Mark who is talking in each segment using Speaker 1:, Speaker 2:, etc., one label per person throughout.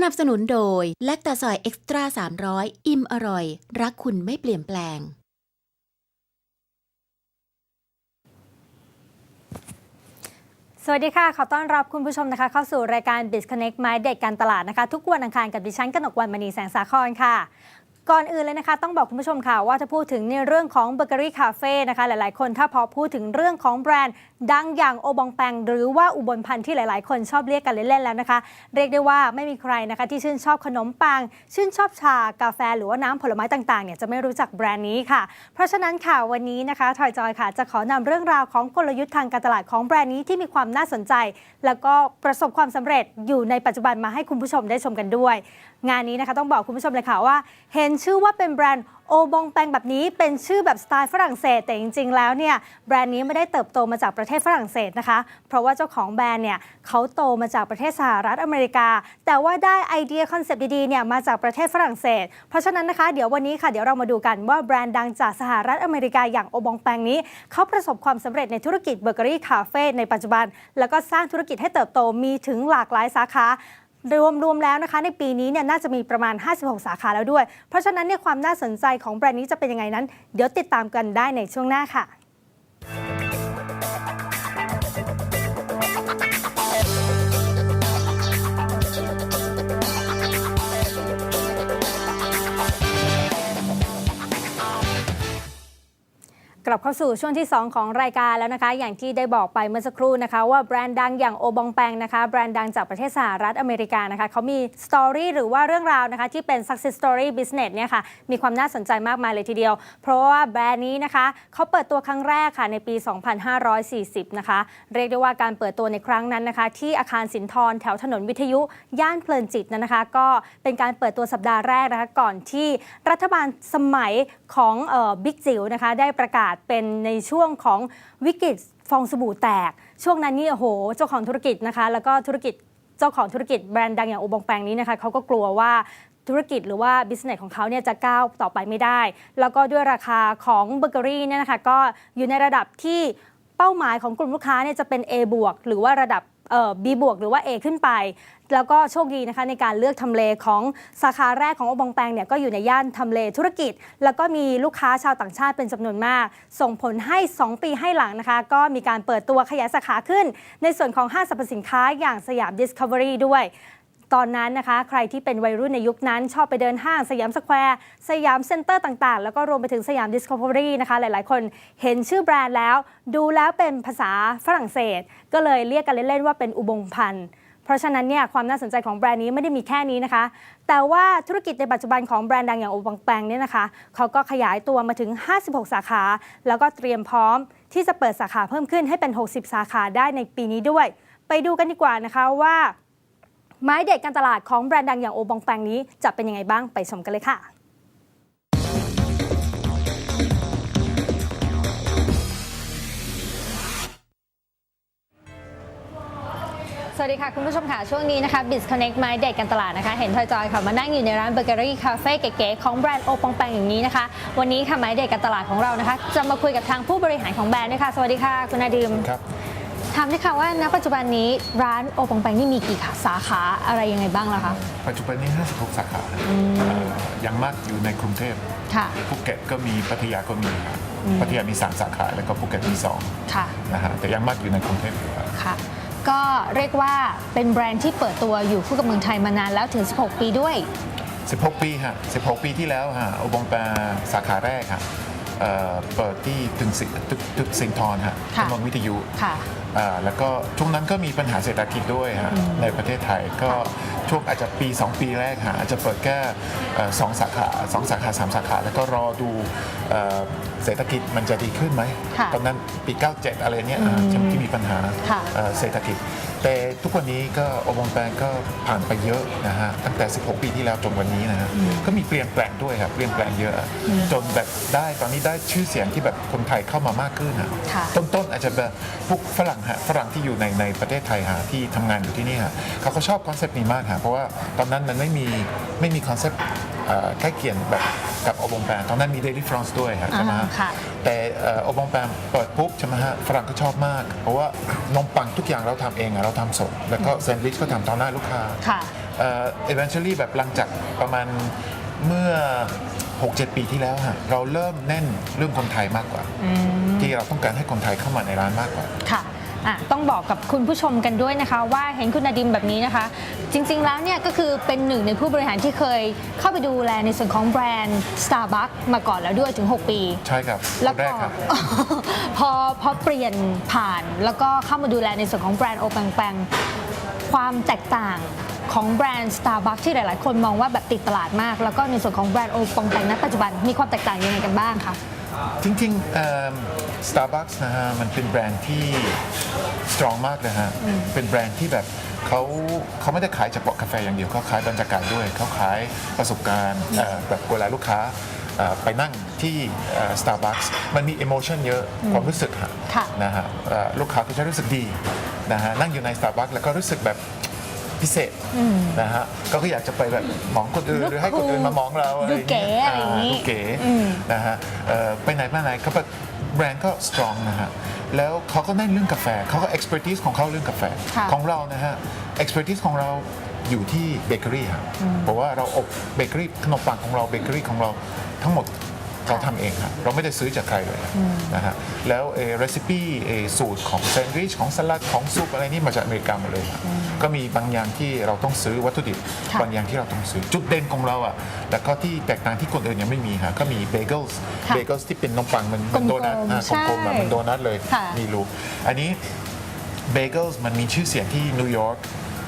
Speaker 1: สนับสนุนโดย แลคตาซอยเอ็กซ์ตร้า300 อิ่มอร่อย รักคุณไม่เปลี่ยนแปลง
Speaker 2: สวัสดีค่ะ ขอต้อนรับคุณผู้ชมนะคะ เข้าสู่รายการ b i z Connect ไม้เด็กการตลาดนะคะ ทุกวันอังคารกับดิฉันกนกวันมณีแสงสาครค่ะ ก่อนอื่นเลยนะคะ ต้องบอกคุณผู้ชมค่ะว่าถ้าพูดถึงในเรื่องของเบเกอรี่คาเฟ่นะคะหลายๆ คนถ้าพอพูดถึงเรื่องของแบรนด์ ดังอย่างโอบองแปงหรือว่าอุบลพันธ์ที่หลาย ๆ คนชอบเรียกกันเล่น ๆ แล้วนะคะ เรียกได้ว่าไม่มีใครนะคะที่ชื่นชอบขนมปัง ชื่นชอบชากาแฟ หรือว่าน้ำผลไม้ต่าง ๆ เนี่ยจะไม่รู้จักแบรนด์นี้ค่ะ เพราะฉะนั้นค่ะวันนี้นะคะทอยจอยค่ะจะขอนำเรื่องราวของกลยุทธ์ทางการตลาดของแบรนด์นี้ที่มีความน่าสนใจ แล้วก็ประสบความสำเร็จอยู่ในปัจจุบันมาให้คุณผู้ชมได้ชมกันด้วยงานนี้นะคะต้องบอกคุณผู้ชมเลยค่ะว่า เห็นชื่อว่าเป็นแบรนด์โอบองแปงแบบนี้เป็นชื่อแบบสไตล์ฝรั่งเศส แต่จริง ๆ แล้วเนี่ยแบรนด์นี้ไม่ได้เติบโตมาจากประเทศฝรั่งเศสนะคะ เพราะว่าเจ้าของแบรนด์เนี่ยเขาโตมาจากประเทศสหรัฐอเมริกา แต่ว่าได้ไอเดียคอนเซปต์ดีๆเนี่ยมาจากประเทศฝรั่งเศส เพราะฉะนั้นนะคะเดี๋ยววันนี้ค่ะเดี๋ยวเรามาดูกันว่าแบรนด์ดังจากสหรัฐอเมริกาอย่างโอบองแปงนี้เขาประสบความสำเร็จในธุรกิจเบเกอรี่คาเฟ่ในปัจจุบัน แล้วก็สร้างธุรกิจให้เติบโตมีถึงหลากหลายสาขา รวมรวมแล้วนะคะ ในปีนี้เนี่ยน่าจะมีประมาณ 56 สาขาแล้วด้วย เพราะฉะนั้นเนี่ยความน่าสนใจของแบรนด์นี้จะเป็นยังไงนั้น เดี๋ยวติดตามกันได้ในช่วงหน้าค่ะ กลับเข้าสู่ช่วงที่ 2 ของรายการแล้วนะคะ อย่างที่ได้บอกไปเมื่อสักครู่นะคะ ว่าแบรนด์ดังอย่างโอบองแปงนะคะแบรนด์ดังจากประเทศสหรัฐอเมริกานะคะเขามีสตอรี่หรือว่าเรื่องราวนะคะที่เป็น success story business เนี่ยค่ะมีความน่าสนใจมากมายเลยทีเดียว เพราะว่าแบรนด์นี้นะคะเขาเปิดตัวครั้งแรกค่ะในปี 2540 นะคะ เรียกได้ว่าการเปิดตัวในครั้งนั้นนะคะ ที่อาคารสินทรแถวถนนวิทยุย่านเพลินจิตนะคะ ก็เป็นการเปิดตัวสัปดาห์แรกนะคะก่อนที่รัฐบาลสมัยของบิ๊กจิ๋วนะคะได้ประกาศเป็นในช่วงของวิกฤตฟองสบู่แตก ช่วงนั้นนี่โอ้โห เจ้าของธุรกิจนะคะ แล้วก็ธุรกิจเจ้าของธุรกิจแบรนด์ดังอย่างโอบองแปงนี้นะคะเขาก็กลัวว่าธุรกิจหรือว่าบิสเนสของเขาเนี่ยจะก้าวต่อไปไม่ได้ แล้วก็ด้วยราคาของเบเกอรี่เนี่ยนะคะก็อยู่ในระดับที่เป้าหมายของกลุ่มลูกค้าเนี่ยจะเป็น A บวกหรือว่าระดับ บีบวกหรือว่า A ขึ้นไป แล้วก็โชคดีนะคะในการเลือกทำเลของสาขาแรกของโอบองแปงเนี่ยก็อยู่ในย่านทำเลธุรกิจ แล้วก็มีลูกค้าชาวต่างชาติเป็นจำนวนมาก ส่งผลให้ 2 ปีให้หลังนะคะ ก็มีการเปิดตัวขยายสาขาขึ้น ในส่วนของห้างสรรพสินค้าอย่างสยาม Discovery ด้วย ตอนนั้นนะคะ ใครที่เป็นวัยรุ่นในยุคนั้น ชอบไปเดินห้างสยามสแควร์ สยามเซ็นเตอร์ต่างๆ แล้วก็รวมไปถึงสยาม Discovery นะคะ หลายๆ คนเห็นชื่อแบรนด์แล้ว ดูแล้วเป็นภาษาฝรั่งเศส ก็เลยเรียกกันเล่นๆว่าเป็นอุบงพันธ์เพราะฉะนั้นเนี่ยความน่าสนใจของแบรนด์นี้ไม่ได้มีแค่นี้นะคะ แต่ว่าธุรกิจในปัจจุบันของแบรนด์ดังอย่างโอบังแปงเนี่ยนะคะเขาก็ขยายตัวมาถึง 56 สาขา แล้วก็เตรียมพร้อมที่จะเปิดสาขาเพิ่มขึ้นให้เป็น 60 สาขาได้ในปีนี้ด้วย ไปดูกันดีกว่านะคะว่า ไม้เด็ดการตลาดของแบรนด์ดังอย่างโอบองแปงนี้จะเป็นยังไงบ้างไปชมกันเลยค่ะสวัสดีค่ะ คุณผู้ชมค่ะ ช่วงนี้นะคะ Biz Connect ไม้เด็ดการตลาดนะคะ เห็นทอยจอยค่ะ มานั่งอยู่ในร้านเบเกอรี่คาเฟ่เก๋ๆของแบรนด์โอปองแปงอย่างนี้นะคะ วันนี้ค่ะไม้เด็ดการตลาดของเรานะคะ จะมาคุยกับทางผู้บริหารของแบรนด์ด้วยค่ะ สวัสดีค่ะ คุณนาดิม
Speaker 3: ครับ
Speaker 2: ถามด้วยค่ะว่าณปัจจุบันนี้ร้านโอปองแปงนี่มีกี่สาขาอะไรยังไงบ้างล่ะคะ
Speaker 3: ปัจจุบันนี้ 56 สาขาเอ่อยังมากอยู่ในกรุงเทพ
Speaker 2: ค่ะ
Speaker 3: ภูเก็ตก็มีพัทยาก็มีครับพัทยามี 3 สาขา แล้วก็ภูเก็ตมี2
Speaker 2: ค่ะ
Speaker 3: นะฮะแต่ยังมากอยู่ในกรุงเทพอยู่ครับ
Speaker 2: ค่ะ ก็เรียกว่าเป็นแบรนด์ที่เปิดตัวอยู่คู่กับเมืองไทยมานานแล้วถึง 16 ปีด้วย
Speaker 3: 16 ปีฮะ16 ปีที่แล้วฮะอุบงแปาสาขาแรกฮะเอ่อเปิดที่ตึกสิตึกตึกสิงห์ทรฮะ
Speaker 2: ค่ะ
Speaker 3: ถนนวิทยุ
Speaker 2: ค่ะ
Speaker 3: อ่าแล้วก็ช่วงนั้นก็มีปัญหาเศรษฐกิจด้วยฮะในประเทศไทยก็ช่วงอาจจะปี 2 ปีแรกฮะอาจจะเปิดแค่เอ่อสองสาขาสองสาขาสามสาขา แล้วก็รอดูเอ่อเศรษฐกิจมันจะดีขึ้นไหม
Speaker 2: ค่ะ
Speaker 3: ตอนนั้นปี 97 อะไรเนี้ยอ่าที่มีปัญหา
Speaker 2: ค่ะ
Speaker 3: เอ่อเศรษฐกิจ แต่ทุกวันนี้ก็โอมองแปงก็ผ่านไปเยอะนะฮะตั้งแต่ 16 ปีที่แล้วจนวันนี้นะฮะก็มีเปลี่ยนแปลงด้วยครับเปลี่ยนแปลงเยอะ จนแบบได้ตอนนี้ได้ชื่อเสียงที่แบบคนไทยเข้ามามากขึ้นนะ
Speaker 2: ค่ะ
Speaker 3: ต้นๆอาจจะแบบพวกฝรั่งฮะฝรั่งที่อยู่ในในประเทศไทยฮะที่ทำงานอยู่ที่นี่ฮะเขาก็ชอบคอนเซปต์นี้มากฮะเพราะว่าตอนนั้นมันไม่มีไม่มีคอนเซปต์เอ่อใกล้เคียงแบบ กับโอบงแปงตอนนั้นมีเดลิฟรานซ์ด้วยฮะใช่ไหมฮะ
Speaker 2: อ่าค่ะ
Speaker 3: แต่เอ่อโอบงแปมเปิดปุ๊บใช่ไหมฮะฝรั่งก็ชอบมาก เพราะว่านมปังทุกอย่างเราทำเองอะเราทำสด แล้วก็แซนด์วิชก็ทำต่อหน้าลูกค้า
Speaker 2: ค่ะ
Speaker 3: เอ่อ eventually แบบหลังจากประมาณเมื่อ 6-7 ปีที่แล้วฮะเราเริ่มเน้นเรื่องคนไทยมากกว่า ที่เราต้องการให้คนไทยเข้ามาในร้านมากกว่า
Speaker 2: ค่ะ อะต้องบอกกับคุณผู้ชมกันด้วยนะคะ ว่าเห็นคุณนาดิมแบบนี้นะคะ จริงๆแล้วเนี่ยก็คือเป็นหนึ่งในผู้บริหารที่เคยเข้าไปดูแลในส่วนของแบรนด์ Starbucks มาก่อนแล้วด้วยถึง 6 ปี
Speaker 3: ใช่ครับ
Speaker 2: แล้ว
Speaker 3: คนแร
Speaker 2: ก็
Speaker 3: กครับ
Speaker 2: พอพอเปลี่ยนผ่านแล้วก็เข้ามาดูแลในส่วนของแบรนด์โอแปงแปงความแตกต่างของแบรนด์ Starbucks ที่หลาย ๆ คนมองว่าแบบติดตลาดมาก แล้วก็ในส่วนของแบรนด์โอปองแปงณปัจจุบันมีความแตกต่างยังไงกันบ้างคะ
Speaker 3: จริงๆเอิ่ม Starbucks นะฮะมันเป็นแบรนด์ที่ strong มากเลยฮะ เป็นแบรนด์ที่แบบเขาเขาไม่ได้ขายเฉพาะกาแฟอย่างเดียวเขาขายบรรยากาศด้วยเขาขายประสบการณ์เอ่อแบบเวลาลูกค้าเอ่อไปนั่งที่เอ่อ Starbucks มันมี emotion เยอะความรู้สึกฮะ
Speaker 2: ค่ะ
Speaker 3: นะฮะเอ่อลูกค้าก็จะรู้สึกดีนะฮะนั่งอยู่ใน Starbucks แล้วก็รู้สึกแบบ พิเศษนะฮะก็อยากจะไปแบบมองคนอื่นหรือให้คนอื่นมามองเราอะไร
Speaker 2: ดูเก๋อะไรอย่างนี้
Speaker 3: ดูเก๋นะฮะเอ่อไปไหนมาไหนก็แบบแบรนด์ก็ strong นะฮะแล้วเขาก็เน้นเรื่องกาแฟเขาก็ expertise ของเขาเรื่องกาแฟ
Speaker 2: ค่ะ
Speaker 3: ของเรานะฮะ expertise ของเราอยู่ที่เบเกอรี่ครับเพราะว่าเราอบเบเกอรี่ขนมปังของเราเบเกอรี่ของเราทั้งหมด เราทำเองครับเราไม่ได้ซื้อจากใครเลยนะฮะแล้วเออ recipe เออสูตรของแซนด์วิชของสลัดของซุปอะไรนี่มาจากอเมริกาหมดเลยครับก็มีบางอย่างที่เราต้องซื้อวัตถุดิบ
Speaker 2: ค่ะ
Speaker 3: บางอย่างที่เราต้องซื้อจุดเด่นของเราอะแล้วก็ที่แตกต่างที่คนอื่นยังไม่มีฮะก็มีเบเกิลส์
Speaker 2: ค่ะ
Speaker 3: เบเกิลส์ที่เป็นนมปังมัน
Speaker 2: กลมๆ
Speaker 3: โดนัทอะ
Speaker 2: ใช่
Speaker 3: กลมๆอะมันโดนัทเลย
Speaker 2: ค่ะ
Speaker 3: มีรูอันนี้เบเกิลส์มันมีชื่อเสียงที่นิวยอร์ก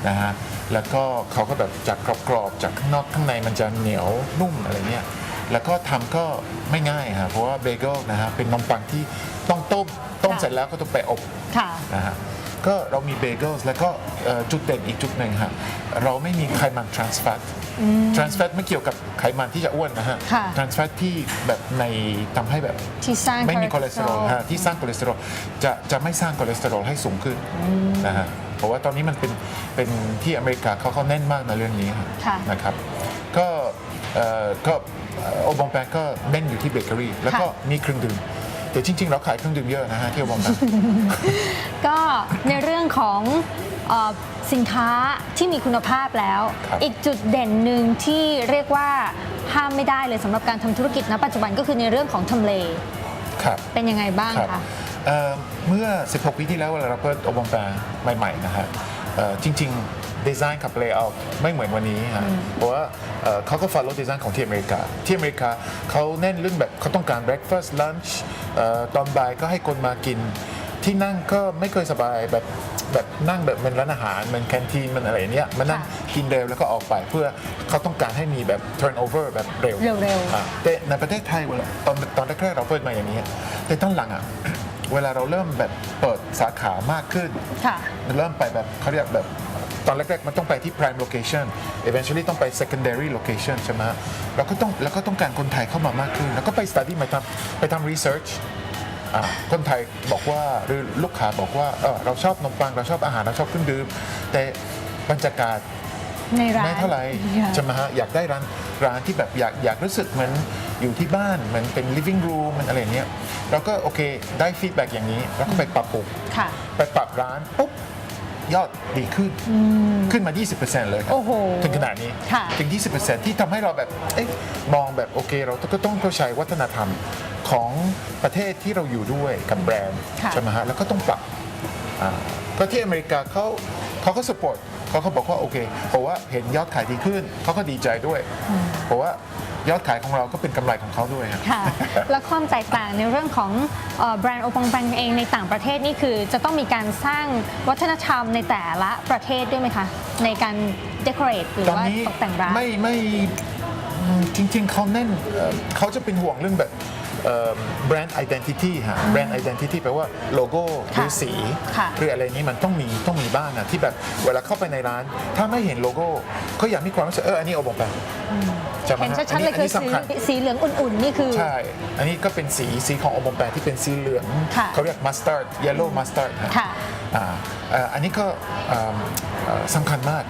Speaker 3: นะฮะแล้วก็เขาก็แบบจากกรอบๆจากข้างนอกข้างในมันจะเหนียวนุ่มอะไรเนี้ย แล้วก็ทำก็ไม่ง่ายฮะเพราะว่าเบเกิลนะฮะเป็นนมปังที่ต้องต้มต้ม
Speaker 2: ค่ะ
Speaker 3: เสร็จแล้วก็ต้องไปอบ
Speaker 2: ค่ะ
Speaker 3: นะฮะก็เรามีเบเกิลส์แล้วก็เอ่อจุดเด่นอีกจุดหนึ่งฮะเราไม่มีไขมันทรานส์แฟตทรานส์แฟตไม่เกี่ยวกับไขมันที่จะอ้วนนะฮะ
Speaker 2: ค่ะ
Speaker 3: ทรานส์แฟตที่แบบในทำให้แบบ
Speaker 2: ที่สร้าง
Speaker 3: ไม่มีคอเลสเตอรอล
Speaker 2: คอเลสเตอรอล
Speaker 3: ฮะที่สร้างคอเลสเตอรอลจะจะไม่สร้างคอเลสเตอรอลให้สูงขึ้นนะฮะเพราะว่าตอนนี้มันเป็นเป็นที่อเมริกาเขาเขาเน้นมากในเรื่องนี้ฮะ
Speaker 2: ค่ะ
Speaker 3: นะครับ ก็เอ่อ ก็โอบองแปงก็เน้นอยู่ที่เบเกอรี่แล้วก็มีเครื่องดื่มแต่จริง ๆ เราขายเครื่องดื่มเยอะนะฮะที่โอบองแปง
Speaker 2: ก็ในเรื่องของเออสินค้าที่มีคุณภาพแล้ว
Speaker 3: ครับ
Speaker 2: อีกจุดเด่นหนึ่งที่เรียกว่าห้ามไม่ได้เลยสำหรับการทำธุรกิจณปัจจุบันก็คือในเรื่องของทำเล
Speaker 3: ครับ
Speaker 2: เป็นยังไงบ้าง
Speaker 3: ครับ
Speaker 2: คะ
Speaker 3: เอ่อเมื่อ 16 ปีที่แล้วเวลาเราเปิดโอบองแปงใหม่ ๆ นะฮะเอ่อจริง ๆ ดีไซน์กับเลเยอร์ไม่เหมือนวันนี้ฮะเพราะว่าเอ่อเขาก็ follow ดีไซน์ของที่อเมริกา ที่อเมริกาเขาเน้นเรื่องแบบเขาต้องการ breakfast lunch เอ่อตอนบ่ายก็ให้คนมากิน ที่นั่งก็ไม่เคยสบายแบบแบบนั่งแบบเป็นร้านอาหารมันแคนทีนมันอะไรเนี้ยมานั่ง
Speaker 2: ค่ะ
Speaker 3: กินเร็วแล้วก็ออกไปเพื่อเขาต้องการให้มีแบบ turnover แบบเร็ว
Speaker 2: เร็วๆ
Speaker 3: อะแต่ในประเทศไทยเวลาตอนตอนแรกๆเราเปิดมาอย่างนี้ แต่ตอนหลังอะเวลาเราเริ่มแบบเปิดสาขามากขึ้น
Speaker 2: ค่ะ
Speaker 3: เริ่มไปแบบเขาเรียกแบบ ตอนแรกๆมันต้องไปที่ prime location eventually ต้องไป secondary location ใช่ไหมเราก็ต้องแล้วก็ต้องการคนไทยเข้ามามากขึ้น แล้วก็ไป study ไปทำไปทำ research อะคนไทยบอกว่าหรือลูกค้าบอกว่าเออเราชอบนมปังเราชอบอาหารเราชอบเครื่องดื่มแต่บรรยากาศ
Speaker 2: ในร้าน
Speaker 3: ไม่เท่าไหร่
Speaker 2: ค่ะ
Speaker 3: ใช่ไหมฮะอยากได้ร้านร้านที่แบบอยากอยากรู้สึกเหมือนอยู่ที่บ้านเหมือนเป็น living room มันอะไรอย่างเงี้ยเราก็โอเคได้ฟีดแบ็กอย่างนี้ แล้วก็ไปปรับปรุง
Speaker 2: ค่ะ
Speaker 3: ไปปรับร้านปุ๊บ ยอดดีขึ้นขึ้นมา 20%เลยครับ
Speaker 2: โอ้โห
Speaker 3: ถึงขนาดนี้
Speaker 2: ค่ะ
Speaker 3: ถึง 20%ที่ทำให้เราแบบเอ๊ะมองแบบโอเค เราก็ต้องเข้าใจวัฒนธรรมของประเทศที่เราอยู่ด้วยกับแบรนด์
Speaker 2: ค่ะ
Speaker 3: ใช่ไหมฮะแล้วก็ต้องปรับอ่าก็ที่อเมริกาเขาเขาก็สปอร์ตเขาก็บอกว่าโอเคเพราะว่าเห็นยอดขายดีขึ้นเขาก็ดีใจด้วยเพราะว่า ยอดขายของเราก็เป็นกำไรของเขาด้วยฮะ
Speaker 2: ค่ะแล้วความแตกต่างในเรื่องของเอ่อแบรนด์โอปองแปงเองในต่างประเทศนี่คือ จะต้องมีการสร้างวัฒนธรรมในแต่ละประเทศด้วยไหมคะ ในการเดคอเรทหรือ
Speaker 3: ตอน
Speaker 2: ว่า
Speaker 3: นี้
Speaker 2: ตกแต่งร้าน
Speaker 3: ไม่ไม่อืมจริงๆเขาเน้นเอ่อเขาจะเป็นห่วงเรื่องแบบแบรนด์ identity ฮะแบรนด์ identity แปลว่าโลโก้หรือสี
Speaker 2: ค่ะ
Speaker 3: หรืออะไรนี้มันต้องมีต้องมีบ้างอะที่แบบเวลาเข้าไปในร้าน ถ้าไม่เห็นโลโก้เขาอยากมีความรู้สึกเอออันนี้โอบองแป งใช่ไหม
Speaker 2: เห็น
Speaker 3: ฮะ
Speaker 2: ชัดๆเลย
Speaker 3: อัน
Speaker 2: คือ
Speaker 3: นี้
Speaker 2: สี
Speaker 3: สำคัญ
Speaker 2: สีเหลืองอุ่นๆ นี่คือ
Speaker 3: ใช่ อันนี้ก็เป็นสีสีของโอมแปงที่เป็นสีเหลือง
Speaker 2: ค่ะ
Speaker 3: เขาเรียกมัสตาร์ดเยลโล่มัสตาร์ด
Speaker 2: ค่ะ
Speaker 3: อ่าเอ่ออันนี้ก็เอิ่มเอ่อสำคัญมาก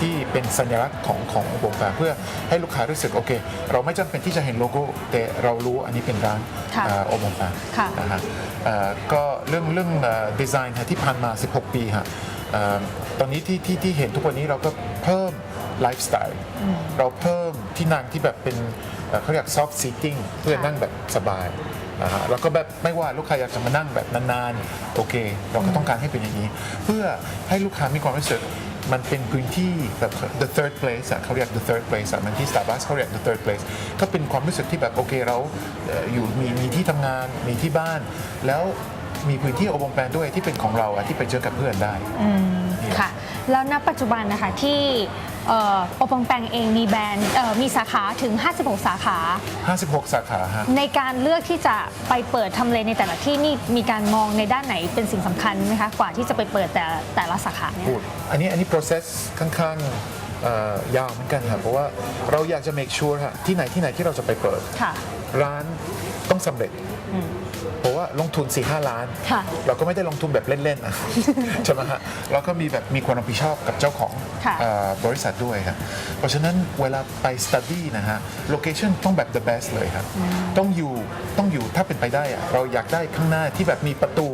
Speaker 3: ที่เป็นสัญลักษณ์ของของโอมแปงเพื่อให้ลูกค้ารู้สึกโอเค เราไม่จำเป็นที่จะเห็นโลโก้ แต่เรารู้อันนี้เป็นร้าน
Speaker 2: ค่ะ
Speaker 3: โอมแปง
Speaker 2: ค่ะ
Speaker 3: นะฮะเอ่อก็เรื่องเรื่องดีไซน์ที่ผ่านมา 16 ปีฮะเอ่อตอนนี้ที่ที่ที่เห็นทุกวันนี้เราก็เพิ่มไลฟ์สไตล์เราเพิ่ม ที่นั่งที่แบบเป็นเอ่อเขาเรียก soft seating เพื่อนั่งแบบสบายนะฮะแล้วก็แบบไม่ว่าลูกค้าอยากจะมานั่งแบบนานๆ โอเค เราก็ต้องการให้เป็นอย่างนี้ เพื่อให้ลูกค้ามีความรู้สึกมันเป็นพื้นที่แบบ the third place อะเขาเรียก the third place อะมันที่ Starbucks เขาเรียก the third place ก็เป็นความรู้สึกที่แบบโอเคเราเอ่ออยู่มีมีที่ทำงานมีที่บ้าน แล้วมีพื้นที่โอวงแปลนด้วยที่เป็นของเราอะที่ไปเจอกับเพื่อนได้
Speaker 2: ค่ะ แล้วณปัจจุบันนะคะที่ เอ่อโอปองแปงเองมีแบรนด์เอ่อมีสาขาถึง 56 สาขา
Speaker 3: 56 สาขาฮะ
Speaker 2: ในการเลือกที่จะไปเปิดทำเลในแต่ละที่นี่มีการมองในด้านไหนเป็นสิ่งสำคัญไหมคะกว่าที่จะไปเปิดแต่แต่ละสาขาเนี่ย
Speaker 3: พูดอันนี้อันนี้ process ค่อนข้างเอ่อยาวเหมือนกันครับเพราะว่าเราอยากจะ make sure ฮะที่ไหนที่ไหนที่เราจะไปเปิด
Speaker 2: ค่ะ
Speaker 3: ร้านต้องสำเร็จเพราะ ว่าลงทุน4 5ล้าน
Speaker 2: ค่ะ
Speaker 3: เราก็ไม่ได้ลงทุนแบบเล่นๆนะ ใช่ไหมฮะเราก็มีแบบมีความรับผิดชอบกับเจ้าของ
Speaker 2: ค่ะ
Speaker 3: เอ่อบริษัทด้วยครับเพราะฉะนั้นเวลาไป study นะฮะ location ต้องแบบ the best เลยครับต้องอยู่ต้องอยู่ถ้าเป็นไปได้อะเราอยากได้ข้างหน้าที่แบบมีประตู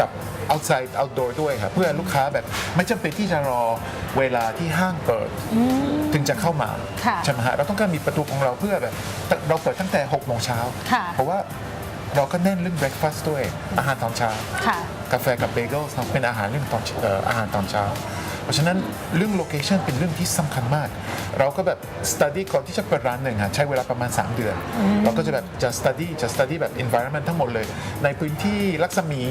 Speaker 3: กับ outside outdoor ด้วยครับเพื่อลูกค้าแบบไม่จำเป็นที่จะรอเวลาที่ห้างเปิดถึงจะเข้ามา
Speaker 2: ค่ะ
Speaker 3: ใช่ไหมฮะเราต้องการมีประตูของเราเพื่อแบบเราเปิดตั้งแต่6โมงเช้า
Speaker 2: ค่ะ
Speaker 3: เพราะว่า เราก็เน้นเรื่อง breakfast ด้วยอาหารตอนเช้า
Speaker 2: ค่ะ
Speaker 3: กาแฟกับเบเกิลเป็นอาหารเรื่องตอนเอ่ออาหารตอนเช้าเพ ราะฉะนั้นเรื่องโลเคชันเป็นเรื่องที่สำคัญมาก เราก็แบบ study ก่อนที่จะเปิดร้านหนึ่งฮะใช้เวลาประมาณ 3 เดือน เราก็จะแบบจะ study จะ study แบบ environment ทั้งหมดเลย ในพื้นที่ลักษมี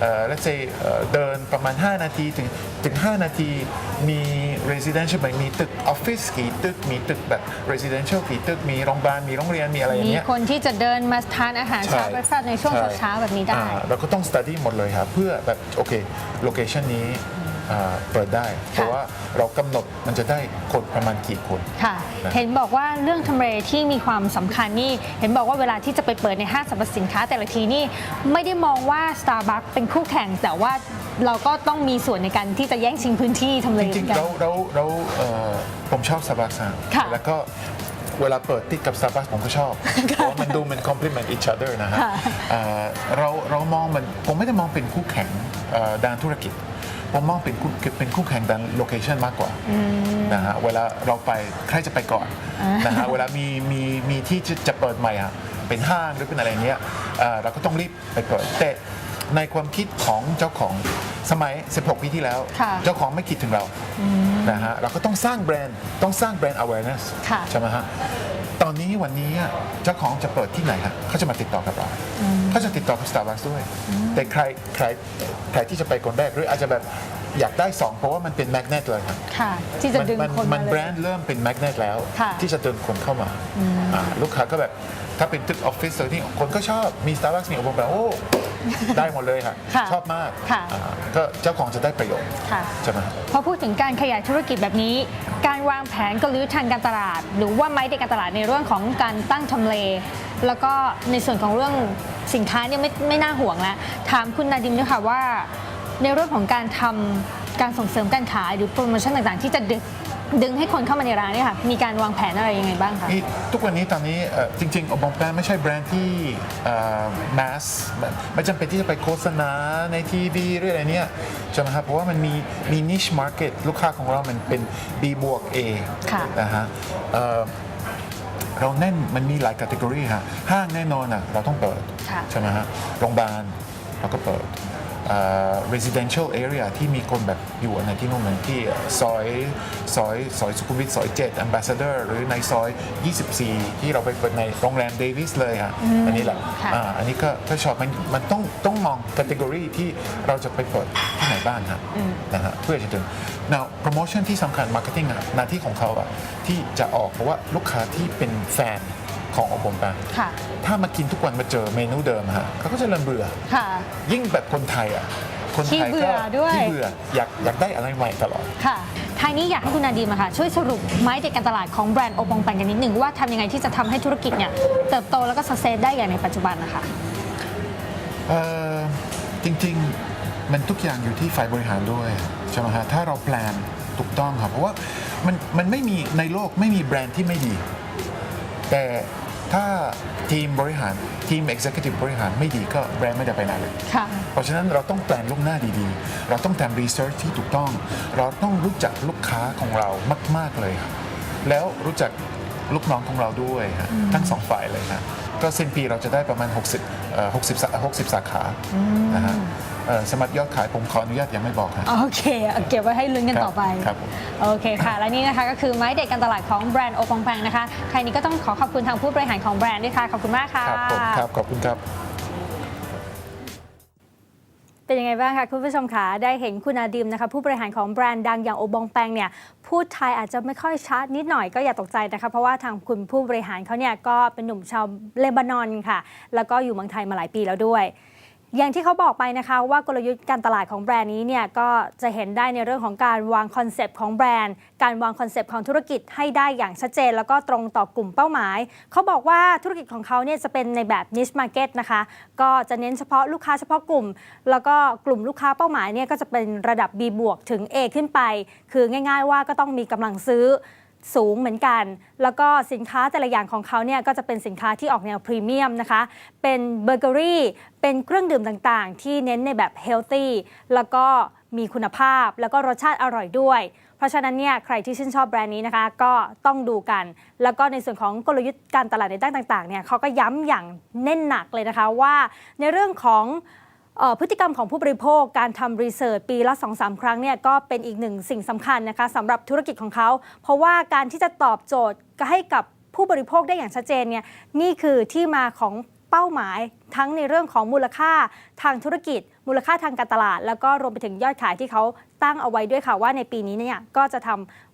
Speaker 3: เอ่อ let's say เอ่อเดินประมาณ 5 นาทีถึงถึง 5 นาทีมี residential แบบมีตึกออฟฟิศกี่ตึกมีตึกแบบ residential กี่ตึกมีโรงพยาบาลมีโรงเรียนมีอะไรอย่าง
Speaker 2: มี
Speaker 3: เงี้ย
Speaker 2: คนที่จะเดินมาทานอาหารเช้า
Speaker 3: ใช่
Speaker 2: เบรคฟาสต์ในช่วง
Speaker 3: ใเช้า
Speaker 2: ๆแบบนี้ได้
Speaker 3: อ่าเราก็ต้อง study หมดเลยครับเพื่อแบบโอเคโลเคชันนี้อ่า เปิดได้ เพราะว่าเรากำหนดมันจะได้คนประมาณกี่คน
Speaker 2: ค่ะ
Speaker 3: นะ
Speaker 2: เห็นบอกว่าเรื่องทำเลที่มีความสำคัญนี่ เห็นบอกว่าเวลาที่จะไปเปิดในห้างสรรพสินค้าแต่ละทีนี่ ไม่ได้มองว่า Starbucks เป็นคู่แข่ง แต่ว่าเราก็ต้องมีส่วนในการที่จะแย่งชิงพื้นที่ทำเล
Speaker 3: จริง
Speaker 2: เหมือนกัน
Speaker 3: ๆเราเราเราเอ่อผมชอบ Starbucks นะ
Speaker 2: ค่ะ
Speaker 3: แล้วก็เวลาเปิดติดกับ Starbucks ผมก็ชอบ เพราะว่ามันดูมัน complement each other นะฮะ
Speaker 2: ค่ะ
Speaker 3: เอ่อเราเรามองมันผมไม่ได้มองเป็นคู่แข่งเอ่อด้านธุรกิจ ผมมองเป็นคู่เป็นคู่แข่งด้านโลเคชันมากกว่านะฮะเวลาเราไปใครจะไปก่อนนะฮะเวลามีมีมีที่จะจะเปิดใหม่อะเป็นห้างหรือเป็นอะไรเงี้ยเอ่อเราก็ต้องรีบไปเปิดแต่ ในความคิดของเจ้าของสมัย 16 ปีที่แล้ว
Speaker 2: ค่ะ
Speaker 3: เจ้าของไม่คิดถึงเรานะฮะเราก็ต้องสร้างแบรนด์ต้องสร้างแบรนด์ awareness
Speaker 2: ค่ะ
Speaker 3: ใช่ไหมฮะตอนนี้วันนี้อะเจ้าของจะเปิดที่ไหนฮะเขาจะมาติดต่อกับเราเขาจะติดต่อกับ Starbucks ด้วย แต่ใครใครใครที่จะไปคนแรกหรืออาจจะแบบอยากได้สองเพราะว่ามันเป็นแมกเนตเลยครับ
Speaker 2: ค่ะ ที่จะดึง
Speaker 3: มัน
Speaker 2: คน
Speaker 3: มั
Speaker 2: มานเล
Speaker 3: แบร
Speaker 2: ย
Speaker 3: นด์เริ่มเป็นแมกเนตแล้ว
Speaker 2: ค่ะ
Speaker 3: ที่จะเดินคนเข้ามาอ่าลูกค้าก็แบบ ถ้าเป็นตึกออฟฟิศเลยที่คนก็ชอบมี Starbucks มีโอเปร่าโอ้ได้หมดเลยค่ะ
Speaker 2: ค่ะ
Speaker 3: ชอบมาก
Speaker 2: ค่ะ
Speaker 3: อ่าก็เจ้าของจะได้ประโยชน์
Speaker 2: ค่ะ
Speaker 3: ใช่ไหม
Speaker 2: พอพูดถึงการขยายธุรกิจแบบนี้ การวางแผนกลยุทธ์ทางการตลาด หรือว่าไม้ในการตลาดในเรื่องของการตั้งทำเล แล้วก็ในส่วนของเรื่องสินค้าเนี่ยไม่ไม่น่าห่วงแล้วถามคุณนาดิมด้วยค่ะว่า ในเรื่องของการทำการส่งเสริมการขายหรือโปรโมชั่นต่างๆ ที่จะดึง ดึงให้คนเข้ามาในร้านเนี่ยค่ะมีการวางแผนอะไรยังไงบ้างคะ
Speaker 3: นี่ทุกวันนี้ตอนนี้เอ่อจริงๆอบองแปนไม่ใช่แบรนด์ที่แมสไม่จำเป็นที่จะไปโฆษณาในทีวีหรืออะไรเนี่ยใช่ไหมครับเพราะว่ามันมีมี niche market ลูกค้าของเรามันเป็น B บวก A
Speaker 2: ค่ะ
Speaker 3: นะฮะเอ่อเราเน้นมันมีหลายคัต e กรีฮะห้างแน่นอนอะเราต้องเปิด
Speaker 2: ค่ะ
Speaker 3: ใช่ไหมฮะโรงพยาบาลเราก็เปิดเอ่อ residential area ที่มีคนแบบ อยู่ในที่นู่นเหมือนที่ซอยซอยซอยสุขุมวิทซอย7 Ambassador หรือในซอย 24 ที่เราไปเปิดในโรงแรมเดวิสเลยค่ะอันนี้แหละ
Speaker 2: ค่ะ
Speaker 3: อ่าอันนี้ก็ก็ชอบมันมันต้องต้องมองคัต e กรีที่เราจะไปเปิดที่ไหนบ้างครับนะฮะเพื่อจะถึง now promotion ที่สำคัญ marketing อะหน้าที่ของเขาอะที่จะออกเพราะว่าลูกค้าที่เป็นแฟนของอบรมปัง
Speaker 2: ค่ะ
Speaker 3: ถ้ามากินทุกวันมาเจอเมนูเดิมฮะเขาก็จะเริ่มเบื่อ
Speaker 2: ค่ะ
Speaker 3: ยิ่งแบบคนไทยอะ คนไทย
Speaker 2: ขี้เบื่
Speaker 3: ก็
Speaker 2: อด้วย
Speaker 3: ที่เบื่ออยากอยากได้อะไรใหม่ตลอด
Speaker 2: ค่ะท้ายนี้อยากให้คุณนาดีมอะค่ะ ช่วยสรุปไม้เด็ดการตลาดของแบรนด์โอปองแปงกันนิดหนึ่งว่าทำยังไงที่จะทำให้ธุรกิจเนี่ยเติบโตแล้วก็สักเซสได้อย่างในปัจจุบันนะคะ
Speaker 3: เอ่อจริงๆ มันทุกอย่างอยู่ที่ฝ่ายบริหารด้วยใช่ไหมฮะถ้าเราแปลนถูกต้องครับ เพราะว่ามันมันไม่มีในโลกไม่มีแบรนด์ที่ไม่ดี แต่ ถ้าทีมบริหารทีม Executive บริหารไม่ดีก็แบรนด์ไม่ได้ไปไหนเลย
Speaker 2: ค่ะ
Speaker 3: เพราะฉะนั้นเราต้องแปลนล่วงหน้าดีๆ เราต้องทำรีเสิร์ชที่ถูกต้อง เราต้องรู้จักลูกค้าของเรามาก ๆ เลยครับแล้วรู้จักลูกน้องของเราด้วยฮะทั้งสองฝ่ายเลยนะก็สิ้นปีเราจะได้ประมาณ 60เอ่อ60สา60 สาขานะฮะ เอ่อสมัครยอดขายผมขออนุญาตยังไม่บอกฮะ
Speaker 2: โอเคเอาเก็บไว้ให้ลุ้นกันต่อไป
Speaker 3: ครับผม
Speaker 2: โอเคค่ะ และนี่นะคะก็คือไม้เด็ดการตลาดของแบรนด์โอปองแปงนะคะใครนี้ก็ต้องขอขอบคุณทางผู้บริหารของแบรนด์ด้วยค่ะ ขอบคุณมากค่ะ
Speaker 3: ครับผมครับ ขอบคุณครับ
Speaker 2: เป็นยังไงบ้างคะคุณผู้ชมคะได้เห็นคุณอาดิมนะคะผู้บริหารของแบรนด์ดังอย่างโอบองแปงเนี่ยพูดไทยอาจจะไม่ค่อยชัดนิดหน่อยก็อย่าตกใจนะคะ เพราะว่าทางคุณผู้บริหารเขาเนี่ยก็เป็นหนุ่มชาวเลบานอนค่ะ แล้วก็อยู่เมืองไทยมาหลายปีแล้วด้วย อย่างที่เขาบอกไปนะคะว่ากลยุทธ์การตลาดของแบรนด์นี้เนี่ยก็จะเห็นได้ในเรื่องของการวางคอนเซปต์ของแบรนด์ การวางคอนเซปต์ของธุรกิจให้ได้อย่างชัดเจน แล้วก็ตรงต่อกลุ่มเป้าหมาย เขาบอกว่าธุรกิจของเขาเนี่ยจะเป็นในแบบ niche market นะคะ ก็จะเน้นเฉพาะลูกค้าเฉพาะกลุ่ม แล้วก็กลุ่มลูกค้าเป้าหมายเนี่ยก็จะเป็นระดับ B บวกถึง A ขึ้นไป คือง่าย ๆ ว่าก็ต้องมีกำลังซื้อ สูงเหมือนกัน แล้วก็สินค้าแต่ละอย่างของเขาเนี่ยก็จะเป็นสินค้าที่ออกแนวพรีเมียมนะคะ เป็นเบเกอรี่ เป็นเครื่องดื่มต่างๆ ที่เน้นในแบบเฮลตี้แล้วก็มีคุณภาพแล้วก็รสชาติอร่อยด้วย เพราะฉะนั้นเนี่ยใครที่ชื่นชอบแบรนด์นี้นะคะ ก็ต้องดูกัน แล้วก็ในส่วนของกลยุทธ์การตลาดในด้านต่างๆเนี่ยเขาก็ย้ำอย่างแน่นหนักเลยนะคะว่า ในเรื่องของ พฤติกรรมของผู้บริโภคการทำรีเสิร์ชปีละ2-3 ครั้งเนี่ยก็เป็นอีกหนึ่งสิ่งสำคัญนะคะสำหรับธุรกิจของเขา เพราะว่าการที่จะตอบโจทย์ให้กับผู้บริโภคได้อย่างชัดเจนเนี่ยนี่คือที่มาของเป้าหมายทั้งในเรื่องของมูลค่าทางธุรกิจ มูลค่าทางการตลาด แล้วก็รวมไปถึงยอดขายที่เขาตั้งเอาไว้ด้วยค่ะว่าในปีนี้เนี่ยก็จะทำเออ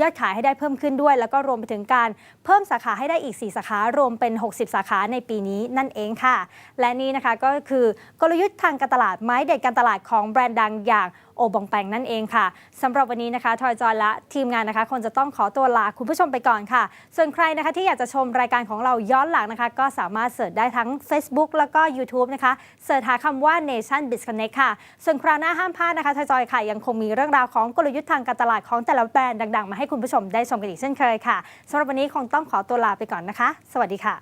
Speaker 2: ยอดขายให้ได้เพิ่มขึ้นด้วย แล้วก็รวมไปถึงการเพิ่มสาขาให้ได้อีก 4 สาขารวมเป็น 60 สาขาในปีนี้นั่นเองค่ะ และนี่นะคะก็คือกลยุทธ์ทางการตลาดไม้เด็ดการตลาดของแบรนด์ดังอย่างโอบองแปงนั่นเองค่ะสำหรับวันนี้นะคะทอยจอยและทีมงานนะคะคงจะต้องขอตัวลาคุณผู้ชมไปก่อนค่ะ ส่วนใครนะคะที่อยากจะชมรายการของเราย้อนหลังนะคะ ก็สามารถเสิร์ชได้ทั้ง Facebook แล้วก็ YouTube นะคะเสิร์ชหาคำว่า Nation b i z Connect ค่ะ ส่วนคราวหน้าห้ามพลาดนะคะทอยจอยค่ะยังคงมีเรื่องราวของกลยุทธ์ทางการตลาดของแต่ละแบรนนด์ดัง ๆ มาให้คุณผู้ชมได้ชมกันอีกเช่นเคยค่ะสำหรับวันนี้คงต้องขอตัวลาไปก่อนนะคะ สวัสดีค่ะ